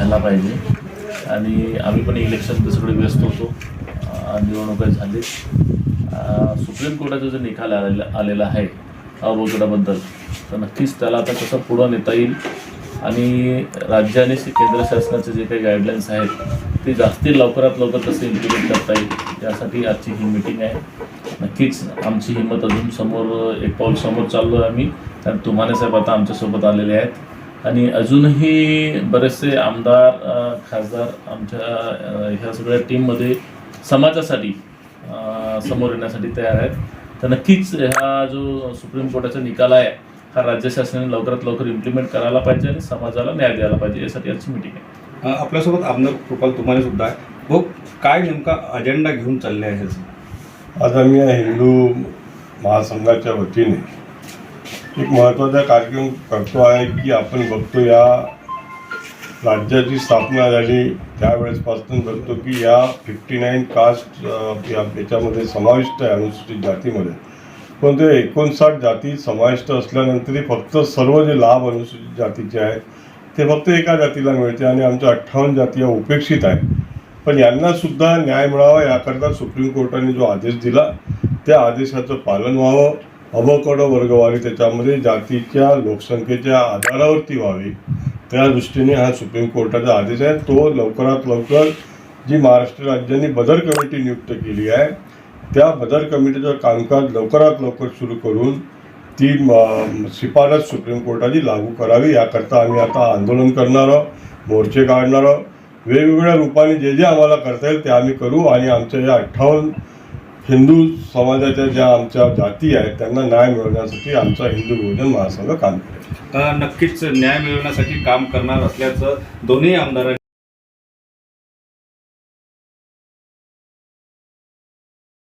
व्हायला पाहिजे. आणि आम्ही पण इलेक्शन सगळे व्यस्त होतो. निवडणुका झाली सुप्रीम कोर्टाचा जो निकाल आलेला आलेला आहे अवघडाबद्दल तर नक्कीच त्याला आता कसं पुढं नेता येईल आणि राज्य आणि केंद्र शासनाचे जे काही गाईडलाईन्स आहेत ते जास्ती लवकरात लवकर कसं इम्प्लिमेंट करता येईल यासाठी आजची ही मिटिंग आहे. नक्कीच आमची हिंमत अजून समोर एक पाऊल समोर चाललो आहे आम्ही. कारण तुम्हाला साहेब आता आमच्यासोबत आलेले आहेत. आणि अजूनही बरेचसे आमदार खासदार आमच्या ह्या सगळ्या टीममध्ये समाजासाठी समोर येण्यासाठी तयार आहेत. तर नक्कीच हा जो सुप्रीम कोर्टाचा निकाल आहे हा राज्य शासनाने लवकरात लवकर इम्प्लिमेंट करायला पाहिजे आणि समाजाला न्याय द्यायला पाहिजे यासाठी आजची मिटिंग आहे. आपल्यासोबत आमदार कृपाल तुम्हाला सुद्धा आहे. भाऊ काय नेमका अजेंडा घेऊन चालले आहे आज आम्ही या हिंदू महासंघाच्या वतीने एक महत्त्वाचा कार्यक्रम करतो आहे की आपण बघतो या राज्याची स्थापना झाली त्यावेळेसपासून बघतो की या फिफ्टी नाईन कास्ट या याच्यामध्ये समाविष्ट आहे अनुसूचित जातीमध्ये. पण ते एकोणसाठ जाती समाविष्ट असल्यानंतरही फक्त सर्व जे लाभ अनुसूचित जातीचे आहेत ते फक्त एका जातीला मिळते आणि आमच्या अठ्ठावन्न जाती या उपेक्षित आहेत. पण यांना सुद्धा न्याय मिळावा याकरता सुप्रीम कोर्टाने जो आदेश दिला त्या आदेशाचं पालन व्हावं. अबकड वर्गवारी त्याच्यामध्ये जातीच्या लोकसंख्येच्या आधारावरती व्हावी. त्या दृष्टीने हा सुप्रीम कोर्टाचा आदेश आहे. तो लवकरात लवकर जी महाराष्ट्र राज्याने बदर कमिटी नियुक्त केली आहे त्या बदर कमिटीचं कामकाज लवकरात लवकर सुरू करून ती शिफारस सुप्रीम कोर्टाची लागू करावी. याकरता आम्ही आता आंदोलन करणार आहोत मोर्चे काढणार आहोत. वेगवेगळ्या रूपाने जे जे आम्हाला करता येईल ते आम्ही करू आणि आमच्या या अठ्ठावन्न हिंदू समाजाच्या ज्या आमच्या जाती आहेत त्यांना न्याय मिळवण्यासाठी आमचा हिंदू बहुजन महासंघ काम करेल नक्कीच न्याय मिळवण्यासाठी काम करणार असल्याचं दोन्ही आमदारांनी